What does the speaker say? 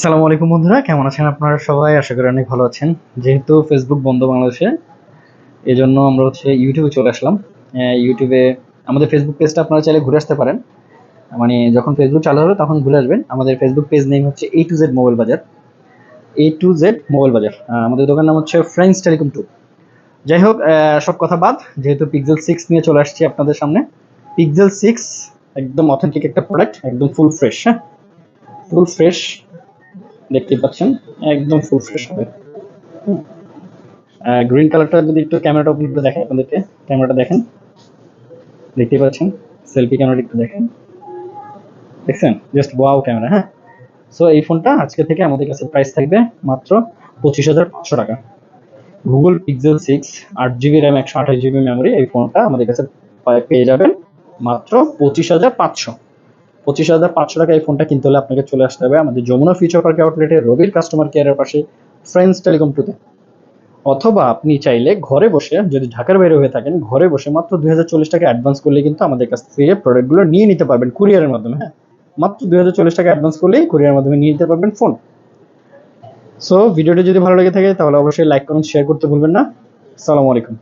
সালামু আলাইকুম বন্ধুরা, কেমন আছেন আপনারা সবাই? আশা করি অনেক ভালো আছেন। যেহেতু ফেসবুক বন্ধ বাংলাদেশে এই জন্য আমরা হচ্ছে ইউটিউবে চলে আসলাম। ইউটিউবে আমাদের ফেসবুক পেজটা আপনারা চাইলে ঘুরে আসতে পারেন। মানে যখন ফেসবুক চালু হবে তখন ঘুরে আসবেন। আমাদের ফেসবুক পেজ নেম হচ্ছে এ টু জেড মোবাইল বাজার এ টু জেড মোবাইল বাজার আমাদের দোকান নাম হচ্ছে ফ্রেন্ডস টেলিকম টু যাই হোক সব কথা বাদ, যেহেতু পিক্সেল সিক্স নিয়ে চলে আসছি আপনাদের সামনে। পিক্সেল সিক্স একদম অথেন্টিক একটা প্রোডাক্ট একদম ফুল ফ্রেশ হ্যাঁ? ফুল ফ্রেশ দেখতে পাচ্ছেন, একদম ফুল ফ্রেশ হবে। গ্রিন কালারটা যদি একটু ক্যামেরাটা ওপেন করে দেখেন আপনাদেরকে, ক্যামেরাটা দেখেন। দেখতে পাচ্ছেন সেলফি ক্যামেরাটা একটু দেখেন। দেখছেন? জাস্ট ওয়াও ক্যামেরা হ্যাঁ? সো এই ফোনটা আজকে থেকে আমাদের কাছে প্রাইস থাকবে মাত্র পঁচিশ হাজার পাঁচশো টাকা। গুগল পিক্সেল সিক্স আট জিবি র্যাম একশো আঠাশ জিবি মেমোরি এই ফোনটা আমাদের কাছে পেয়ে যাবেন মাত্র পঁচিশ হাজার পাঁচশো। পঁচিশ হাজার পাঁচশো টাকা এই ফোনটা কিনতে হলে আপনাকে চলে আসতে হবে। আমাদের যমুনা ফিউচার পার্ক আউটলেটে রবির কাস্টমার কেয়ারের পাশে ফ্রেন্ডস টেলিকম টুতে অথবা আপনি চাইলে ঘরে বসে, যদি ঢাকার বাইরে হয়ে থাকেন, ঘরে বসে মাত্র দুই হাজার চল্লিশ টাকা অ্যাডভান্স করলে কিন্তু আমাদের কাছ থেকে প্রোডাক্টগুলো নিয়ে নিতে পারবেন কুরিয়ারের মাধ্যমে হ্যাঁ? মাত্র দুই হাজার চল্লিশ টাকা অ্যাডভান্স করলেই কুরিয়ারের মাধ্যমে নিয়ে নিতে পারবেন ফোন সো ভিডিওটি যদি ভালো লেগে থাকে, তাহলে অবশ্যই লাইক কমেন্ট শেয়ার করতে ভুলবেন না। আসসালামু আলাইকুম।